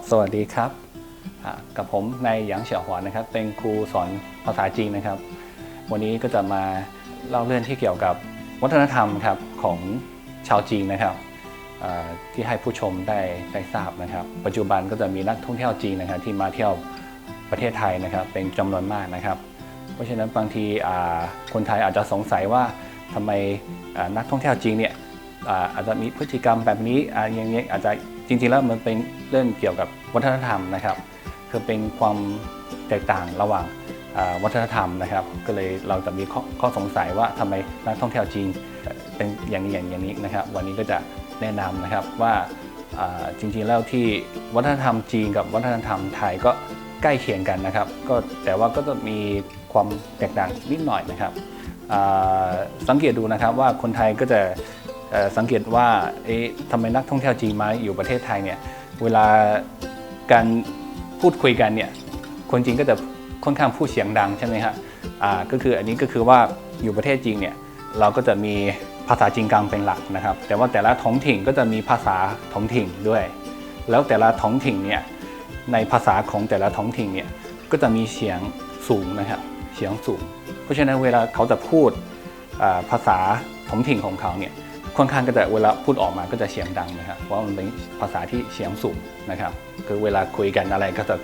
ับสวัสดีครับ กับผมนายหยางเฉียวหวานนะครับ เป็นครูสอนภาษาจีนนะครับ วันนี้ก็จะมาเล่าเรื่องที่เกี่ยวกับวัฒนธรรมครับของชาวจีนนะครับที่ให้ผู้ชมได้ได้ทราบนะครับ ปัจจุบันก็จะมีนักท่องเที่ยวจีนนะครับที่มาเที่ยวประเทศไทยนะครับ เป็นจำนวนมากนะครับ เพราะฉะนั้นบางทีคนไทยอาจจะสงสัยว่าทำไมนักท่องเที่ยวจีนเนี่ย อาจจะมีพฤติกรรมแบบนี้อ่าอย่างเงี้ยอาจจะจริงๆแล้วมันเป็นเรื่องเกี่ยวกับวัฒนธรรมนะครับ คือเป็นความแตกต่างระหว่างวัฒนธรรมนะครับ ก็เลยเราจะมีข้อขอสงสัยว่าทำไมนักท่องเที่ยวจีนเป็นอย่างนี้อย่างนี้นะครับ วันนี้ก็จะแนะนำนะครับว่าจริงๆแล้วที่วัฒนธรรมจีนกับวัฒนธรรมไทยก็ใกล้เคียงกันนะครับ ก็แต่ว่าก็จะมีความแตกต่างนิดหน่อยนะครับสังเกตดูนะครับว่าคนไทยก็จะ สังเกตว่าเอ๊ะทำไมนักท่องเที่ยวจีนมาอยู่ประเทศไทยเนี่ยเวลาการพูดคุยกันเนี่ยคนจีนก็จะค่อนข้างพูดเสียงดังใช่ไหมฮะอ่าก็คืออันนี้ก็คือว่าอยู่ประเทศจีนเนี่ยเราก็จะมีภาษาจีนกลางเป็นหลักนะครับ แต่ว่าแต่ละท้องถิ่นก็จะมีภาษาท้องถิ่นด้วย แล้วแต่ละท้องถิ่นเนี่ยในภาษาของแต่ละท้องถิ่นเนี่ยก็จะมีเสียงสูงนะครับเสียงสูง เพราะฉะนั้นเวลาเขาจะพูดภาษาท้องถิ่นของเขาเนี่ย ค่อนข้างก็จะเวลาพูดออกมาก็จะเสียงดังนะครับเพราะว่ามันเป็นภาษาที่เสียงสูงนะครับคือเวลาคุยกันอะไรก็จะ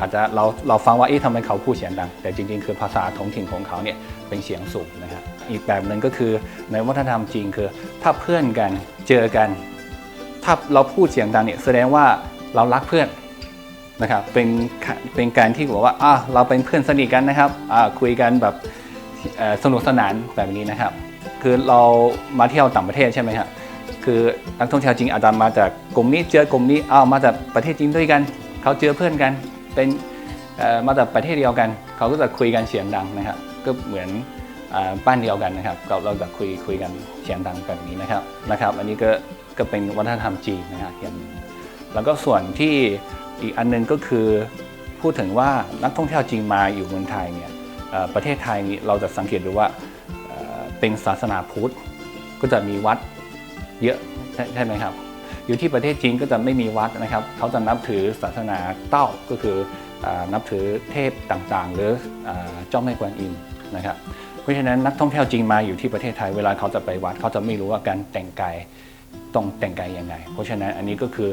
อาจจะเราเราฟังว่าเอ๊ะทำไมเขาพูดเสียงดัง แต่จริง ๆ คือภาษาท้องถิ่นของเขาเนี่ยเป็นเสียงสูงนะครับอีกแบบหนึ่งก็คือในวัฒนธรรมจีนคือ ถ้าเพื่อนกันเจอกัน ถ้าเราพูดเสียงดังเนี่ยแสดงว่าเรารักเพื่อนนะครับเป็นเป็นการที่บอกว่าอะเราเป็นเพื่อนสนิทกันนะครับอ่าคุยกันแบบสนุกสนานแบบนี้นะครับ คือเรามาเที่ยวต่างประเทศใช่ไหมครับคือนักท่องเที่ยวจริงอาจจะมาจากกลุ่มนี้เจอกลุ่มนี้อ้าวมาจากประเทศจีนด้วยกัน เขาเจอเพื่อนกันเป็นเอ่อมาจากประเทศเดียวกัน เขาก็จะคุยกันเสียงดังนะครับก็เหมือนอ่าบ้านเดียวกันนะครับเราจะคุยคุยกันเสียงดังแบบนี้นะครับนะครับ อันนี้ก็ก็เป็นวัฒนธรรมจีนนะครับอย่างหนึ่งแล้วก็ส่วนที่อีกอันหนึงก็คือ พูดถึงว่านักท่องเที่ยวจีนมาอยู่เมืองไทยเนี่ยประเทศไทยนี่เราจะสังเกตดูว่า เป็นศาสนาพุทธก็จะมีวัดเยอะใช่ไหมครับ อยู่ที่ประเทศจีนก็จะไม่มีวัดนะครับ เขาจะนับถือศาสนาเต้าก็คืออนับถือเทพต่างๆ หรืออาเจ้าแม่กวนอิมนะครับ เพราะฉะนั้นนักท่องเที่ยวจีนมาอยู่ที่ประเทศไทยเวลาเขาจะไปวัดเขาจะไม่รู้ว่าการแต่งกายต้องแต่งกายยังไง เพราะฉะนั้นอันนี้ก็คือ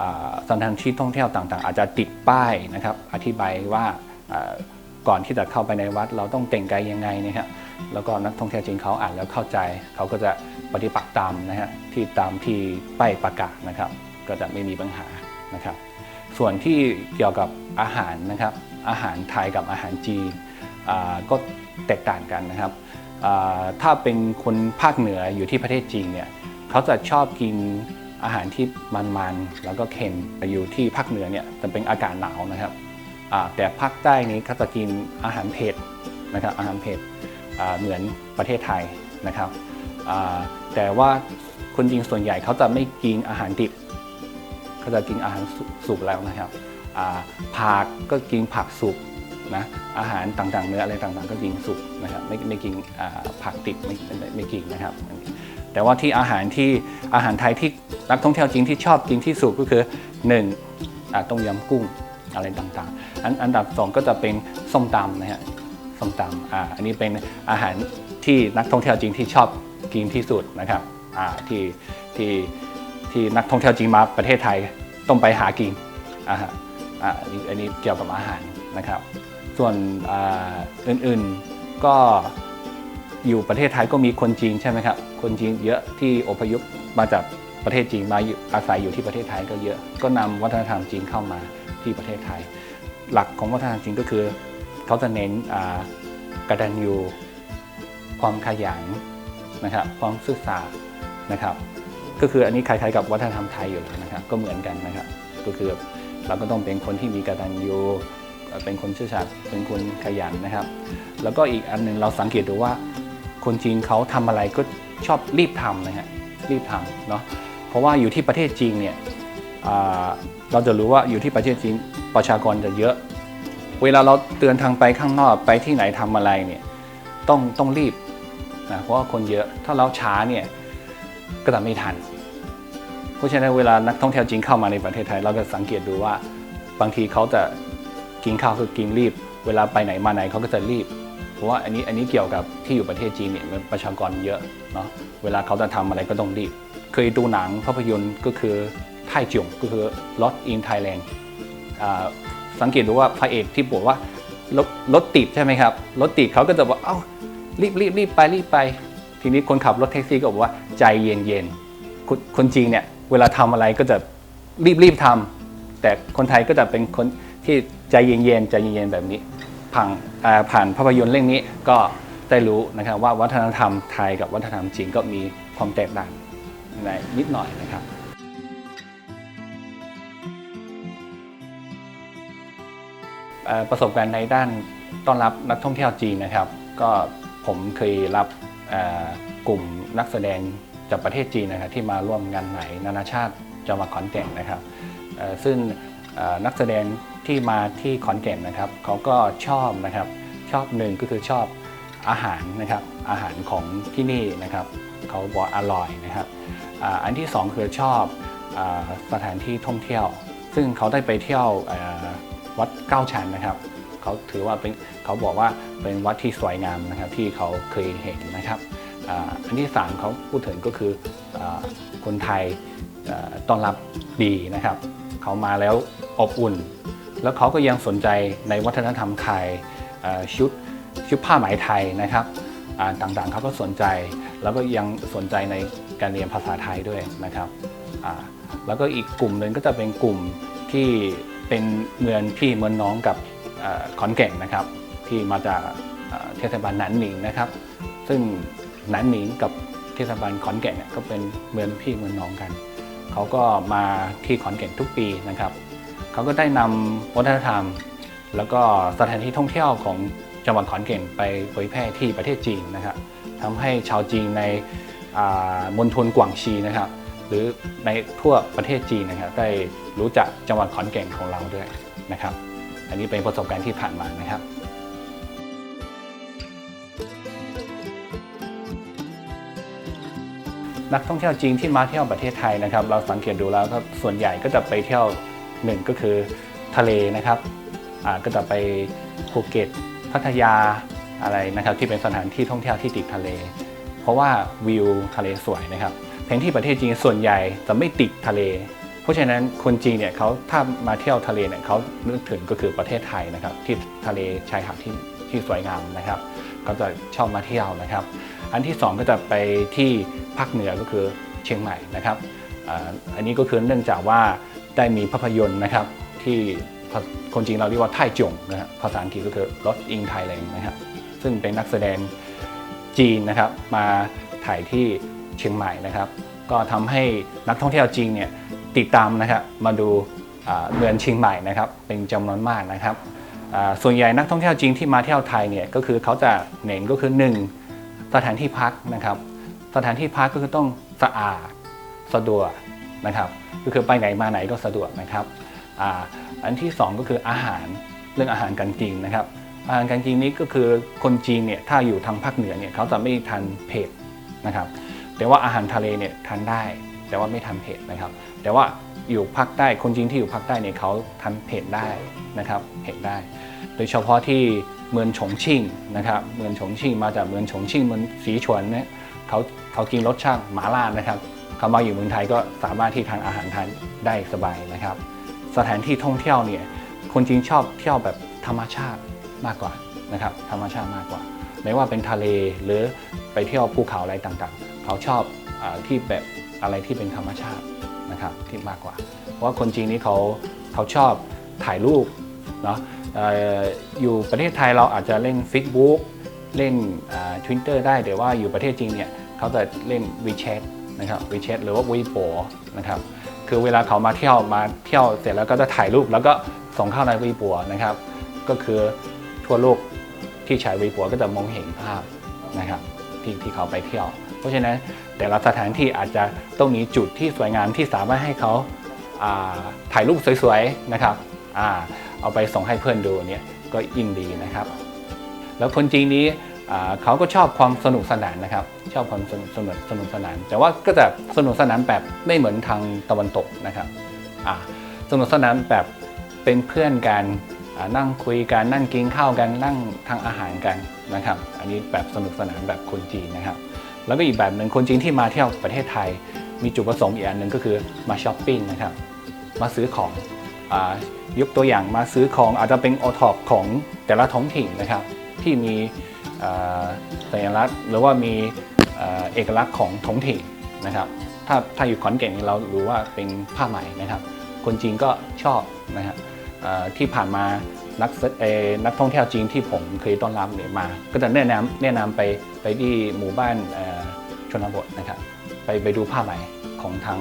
อสถานที่ท่องเที่ยวต่างๆ อาจจะติดป้ายนะครับ อธิบายว่าก่อนที่จะเข้าไปในวัดเราต้องแต่งกายยังไงนะครับ แล้วก็นักท่องเที่ยวจีนเขาอ่านแล้วเข้าใจ เขาก็จะปฏิบัติตามนะฮะที่ตามที่ป้ายประกาศนะครับ ก็จะไม่มีปัญหานะครับ ส่วนที่เกี่ยวกับอาหารนะครับ อาหารไทยกับอาหารจีนก็แตกต่างกันนะครับ ถ้าเป็นคนภาคเหนืออยู่ที่ประเทศจีนเนี่ยเขาจะชอบกินอาหารที่มันๆแล้วก็เค็มอยู่ที่ภาคเหนือเนี่ยจะเป็นอากาศหนาวนะครับแต่ภาคใต้นี้เขาจะกินอาหารเผ็ดนะครับอาหารเผ็ด เหมือนประเทศไทยนะครับแต่ว่าคนจีนส่วนใหญ่เขาจะไม่กินอาหารดิบก็จะกินอาหารสุกแล้วนะครับผักก็กินผักสุกนะอาหารต่างๆเนื้ออะไรต่างๆ ก็กินสุกนะครับไม่ไม่กินผักดิบไม่ไม่กินนะครับ แต่ว่าที่อาหารที่อาหารไทยที่นักท่องเที่ยวจีนที่ชอบกินที่สุดก็คือ1อ่าต้มยำกุ้งอะไรต่างๆ อันอันดับสองก็จะเป็นส้มตำนะฮะ ส้มตำอ่าอันนี้เป็นอาหารที่นักท่องเที่ยวจีนที่ชอบกินที่สุดนะครับอ่าที่ที่ที่นักท่องเที่ยวจีนมาประเทศไทยต้องไปหากินอ่าอ่าอันนี้เกี่ยวกับอาหารนะครับ ส่วนอ่าอื่นๆก็อยู่ประเทศไทยก็มีคนจีนใช่ไหมครับ คนจีนเยอะที่อพยพมาจากประเทศจีนมาอยู่อาศัยอยู่ที่ประเทศไทยก็เยอะ ก็นำวัฒนธรรมจีนเข้ามาที่ประเทศไทย หลักของวัฒนธรรมจีนก็คือ เขาจะเน้นอ่ากตัญญูความขยันนะครับความซื่อสัตย์นะครับ ก็คืออันนี้คล้ายๆกับวัฒนธรรมไทยอยู่แล้วนะครับ ก็เหมือนกันนะครับ ก็คือเราก็ต้องเป็นคนที่มีกตัญญูเอ่อเป็นคนซื่อสัตย์เป็นคนขยันนะครับ แล้วก็อีกอันหนึ่งเราสังเกตดูว่า คนจีนเขาทำอะไรก็ชอบรีบทำนะฮะรีบทำเนาะเพราะว่าอยู่ที่ประเทศจีนเนี่ยเราจะรู้ว่าอยู่ที่ประเทศจีนประชากรจะเยอะ เวลาเราเตือนทางไปข้างนอกไปที่ไหนทำอะไรเนี่ยต้องต้องรีบนะเพราะว่าคนเยอะถ้าเราช้าเนี่ยก็จะไม่ทัน เพราะฉะนั้นเวลานักท่องเที่ยวจีนเข้ามาในประเทศไทย เราก็สังเกตดูว่าบางทีเขาจะกินข้าวคือกินรีบ เวลาไปไหนมาไหนเขาก็จะรีบ เพราะว่าอันนี้อันนี้เกี่ยวกับที่อยู่ประเทศจีนเนี่ยมันประชากรเยอะเนาะเวลาเขาจะทำอะไรก็ต้องรีบ เคยดูหนังภาพยนตร์ก็คือไทจงก็คือ Lost in Thailand อ่า สังเกตดูว่าพระเอกที่บอกว่ารถรถติดใช่ไหมครับรถติดเขาก็จะบอกเอ้ารีบรีบรีบไปรีบไป ทีนี้คนขับรถแท็กซี่ก็บอกว่าใจเย็นเย็นๆคนคนจีนเนี่ยเวลาทำอะไรก็จะรีบรีบทำแต่คนไทยก็จะเป็นคนที่ใจเย็นเย็นๆใจเย็นเย็นๆแบบนี้ผ่านผ่านภาพยนตร์เรื่องนี้ก็ได้รู้นะครับว่าวัฒนธรรมไทยกับวัฒนธรรมจีนก็มีความแตกต่างในนิดหน่อยนะครับ ประสบการณ์ในด้านต้อนรับนักท่องเที่ยวจีนนะครับ ก็ผมเคยรับกลุ่มนักแสดงจากประเทศจีนนะครับที่มาร่วมงานไหนนานาชาติจังหวัดขอนแก่นนะครับซึ่งนักแสดงที่มาที่ขอนแก่นนะครับเขาก็ชอบนะครับชอบหนึ่งก็คือชอบอาหารนะครับอาหารของที่นี่นะครับเขาบอกอร่อยนะครับอันที่สองคือชอบอสถานที่ท่องเที่ยว ซึ่งเขาได้ไปเที่ยว วัดเก้าชั้นนะครับเขาถือว่าเป็นเขาบอกว่าเป็นวัดที่สวยงามนะครับที่เขาเคยเห็นนะครับอ,อันที่สามเขาพูดถึงก็คืออคนไทยต้อนรับดีนะครับเขามาแล้วอบอุ่น แล้วเขาก็ยังสนใจในวัฒนธรรมไทยชุดชุดผ้าไหมไทยนะครับต่างๆเขาก็สนใจแล้วก็ยังสนใจในการเรียนภาษาไทยด้วยนะครับแล้วก็อีกกลุ่มหนึ่งก็จะเป็นกลุ่มที่ เป็นเมืองพี่เมืองน้องกับขอนแก่นนะครับ ที่มาจากเทศบาลหนันหนิงนะครับ ซึ่งหนันหนิงกับเทศบาลขอนแก่นเนี่ยก็เป็นเมืองพี่เมืองน้องกัน เขาก็มาที่ขอนแก่นทุกปีนะครับ เขาก็ได้นำวัฒนธรรม แล้วก็สถานที่ท่องเที่ยวของจังหวัดขอนแก่นไปเผยแพร่ที่ประเทศจีนนะครับทำให้ชาวจีนในมณฑลกวางซีนะครับ หรือในทั่วประเทศจีนนะครับ ได้รู้จักจังหวัดขอนแก่นของเราด้วยนะครับ อันนี้เป็นประสบการณ์ที่ผ่านมานะครับนักท่องเที่ยวจีนที่มาเที่ยวประเทศไทยนะครับ เราสังเกตดูแล้วก็ส่วนใหญ่ก็จะไปเที่ยวหนึ่งก็คือทะเลนะครับก็จะไปภูเก็ตพัทยาอะไรนะครับ ที่เป็นสถานที่ท่องเที่ยวที่ติดทะเล เพราะว่าวิวทะเลสวยนะครับ แผนที่ประเทศจีนส่วนใหญ่จะไม่ติดทะเล เพราะฉะนั้นคนจีนเนี่ยเขาถ้ามาเที่ยวทะเลเนี่ยเขานึกถึงก็คือประเทศไทยนะครับ ที่ทะเลชายหาดที่ที่สวยงามนะครับก็จะชอบมาเที่ยวนะครับ อันที่สองก็จะไปที่ภาคเหนือก็คือเชียงใหม่นะครับอันนี้ก็คือเนื่องจากว่าได้มีภาพยนตร์นะครับที่คนจีนเราเรียกว่าไท่จงนะครับภาษาอังกฤษก็คือ Lost in Thailand นะครับซึ่งเป็นนักแสดงจีนนะครับมาถ่ายที่ เชียงใหม่นะครับ ก็ทำให้นักท่องเที่ยวจีนเนี่ยติดตามนะครับมาดูเมืองเชียงใหม่นะครับ เป็นจำนวนมากนะครับส่วนใหญ่นักท่องเที่ยวจีนที่มาเที่ยวไทยเนี่ยก็คือเขาจะเน้นก็คือหนึ่งสถานที่พักนะครับ สถานที่พักก็คือต้องสะอาดสะดวกนะครับ ก็คือไปไหนมาไหนก็สะดวกนะครับอ,อันที่สองก็คืออาหารเรื่องอาหารการกินนะครับอาหารการกินนี้ก็คือคนจีนเนี่ยถ้าอยู่ทางภาคเหนือเนี่ยเขาจะไม่ทานเผ็ดนะครับ แต่ว่าอาหารทะเลเนี่ยทานได้ แต่ว่าไม่ทานเผ็ดนะครับ แต่ว่าอยู่ภาคใต้คนจีนที่อยู่ภาคใต้เนี่ยเขาทานเผ็ดได้นะครับเผ็ดได้ โดยเฉพาะที่เมืองฉงชิ่งนะครับเมืองฉงชิ่งมาจากเมืองฉงชิ่งเมืองสีฉวนเนี่ยเขาเขากินรสชาติหมาล่านะครับเขามาอยู่เมืองไทยก็สามารถที่ทานอาหารไทยได้สบายนะครับ สถานที่ท่องเที่ยวเนี่ยคนจีนชอบเที่ยวแบบธรรมชาติมากกว่านะครับธรรมชาติมากกว่า ไม่ว่าเป็นทะเลหรือไปเที่ยวภูเขาอะไรต่างๆ เขาชอบอที่แบบอะไรที่เป็นธรรมชาตินะครับที่มากกว่า เพราะว่าคนจีนนี่เขาเขาชอบถ่ายรูปเนาะอยู่ประเทศไทยเราอาจจะเล่น Facebook เล่นทวิตเตอร์ได้แต่ว่าอยู่ประเทศจีนเนี่ยเขาจะเล่น WeChat นะครับ WeChat หรือว่า Weibo นะครับคือเวลาเขามาเที่ยวมาเที่ยวเสร็จแล้วก็จะถ่ายรูปแล้วก็ส่งเข้าใน Weibo นะครับ ก็คือทั่วโลกที่ใช้ Weibo ก็จะมองเห็นภาพนะครับที่ที่เขาไปเที่ยว ราะฉะนั้นแต่ละสถานที่อาจจะต้องมีจุดที่สวยงามที่สามารถให้เขาาถ่ายรูปสวยๆนะครับอเอาไปส่งให้เพื่อนดูเนี่ยก็ยิ่งดีนะครับ แล้วคนจีนนี้เขาก็ชอบความสนุกสนานนะครับ ชอบความสนุกสนุกสนุกสนาน แต่ว่าก็จะสนุกสนานแบบไม่เหมือนทางตะวันตกนะครับสนุกสนานแบบเป็นเพื่อนกันนั่งคุยกันนั่งกินข้าวกันนั่งทางอาหารกันนะครับ อันนี้แบบสนุกสนานแบบคนจีนนะครับ แล้วก็อีกแบบหนึ่งคนจีนที่มาเที่ยวประเทศไทย มีจุดประสงค์อีกอันหนึ่งก็คือมาช้อปปิ้งนะครับ มาซื้อของอยกตัวอย่างมาซื้อของอาจจะเป็นโอท็อปของแต่ละท้องถิ่นนะครับ ที่มีอ่าสัญลักษณ์หรือว่ามีเอกลักษณ์ของท้องถิ่นนะครับ ถ้าถ้าอยู่ขอนแก่นเรารู้ว่าเป็นผ้าไหมนะครับ คนจีนก็ชอบนะครับที่ผ่านมา นักเอนักท่องเที่ยวจีนที่ผมเคยต้อนรับเนี่ยมา ก็จะแนะนำแนะนำไปไปที่หมู่บ้านชนบทนะครับไปไปดูผ้าไหมของทาง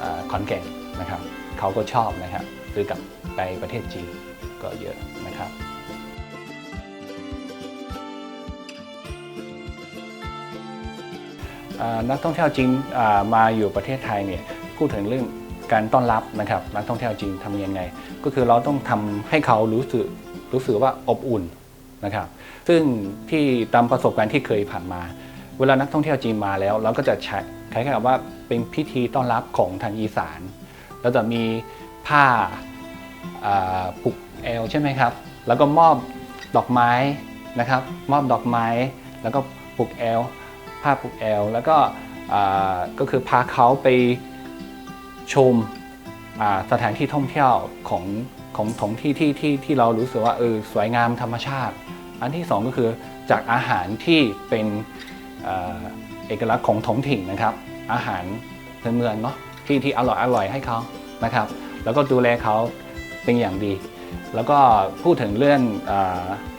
อขอนแก่นนะครับเขาก็ชอบนะครับซื้อกลับไปประเทศจีนก็เยอะนะครับนักท่องเที่ยวจีนมาอยู่ประเทศไทยเนี่ยพูดถึงเรื่อง การต้อนรับนะครับนักท่องเที่ยวจีนทำยังไง ก็คือเราต้องทำให้เขารู้สึกรู้สึกว่าอบอุ่นนะครับ ซึ่งที่ตามประสบการณ์ที่เคยผ่านมา เวลานักท่องเที่ยวจีนมาแล้ว เราก็จะใช้คล้ายๆกับว่าเป็นพิธีต้อนรับของทางอีสานเราจะมีผ้าผูกเอวใช่ไหมครับ แล้วก็มอบดอกไม้นะครับ มอบดอกไม้แล้วก็ผูกเอวผ้าผูกแอลแล้วก็ก็คือพาเขาไป ชมสถานที่ท่องเที่ยวของของท้องที่ที่ที่ที่เรารู้สึกว่าเออสวยงามธรรมชาติ อันที่สองก็คือจากอาหารที่เป็นอเอกลักษณ์ของท้องถิ่นนะครับ อาหารพื้นเมืองเนาะที่ที่อร่อยอร่อยให้เขานะครับ แล้วก็ดูแลเขาเป็นอย่างดี แล้วก็พูดถึงเรื่องอ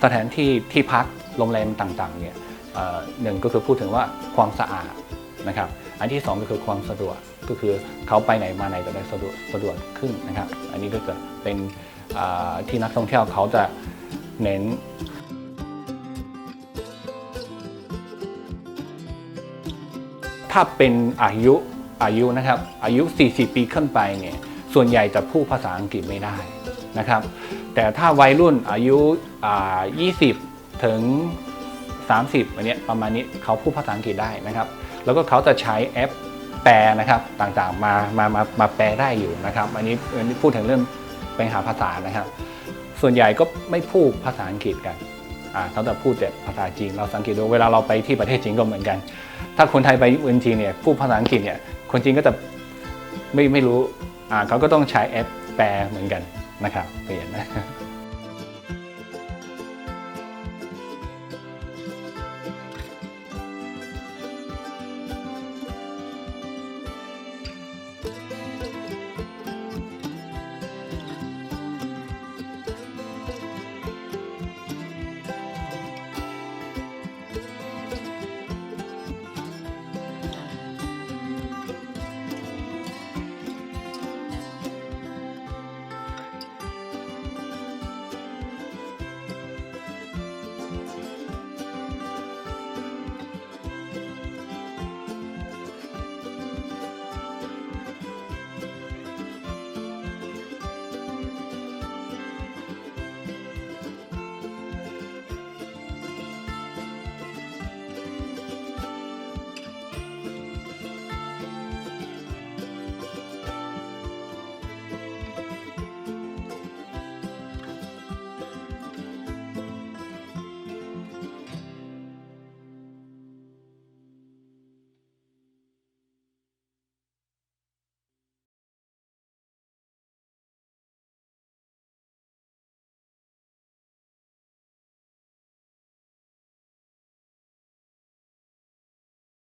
สถานที่ที่พักโรงแรมต่างๆเนี่ยหนึ่งก็คือพูดถึงว่าความสะอาด นะครับ อันที่สองก็คือความสะดวกก็คือเขาไปไหนมาไหนจะได้สะดวกสะดวกขึ้นนะครับ อันนี้ก็จะเป็นที่นักท่องเที่ยวเขาจะเน้นถ้าเป็นอายุอายุนะครับอายุ 40 ปีขึ้นไปเนี่ยส่วนใหญ่จะพูดภาษาอังกฤษไม่ได้นะครับแต่ถ้าวัยรุ่นอายุอ่า20 ถึง 30อันเนี้ยประมาณนี้เขาพูดภาษาอังกฤษได้นะครับ แล้วก็เขาจะใช้แอปแปลนะครับต่างๆมามามามาแปลได้อยู่นะครับ อันนี้อันนี้พูดถึงเรื่องไปหาภาษานะครับ ส่วนใหญ่ก็ไม่พูดภาษาอังกฤษกันเขาจะพูดแต่ภาษาจีนเราสังเกตดูเวลาเราไปที่ประเทศจีนก็เหมือนกัน ถ้าคนไทยไปเมืองจีนเนี่ยพูดภาษาอังกฤษเนี่ยคนจีนก็จะไม่ไม่รู้เขาก็ต้องใช้แอปแปลเหมือนกันนะครับเปลี่ยนนะ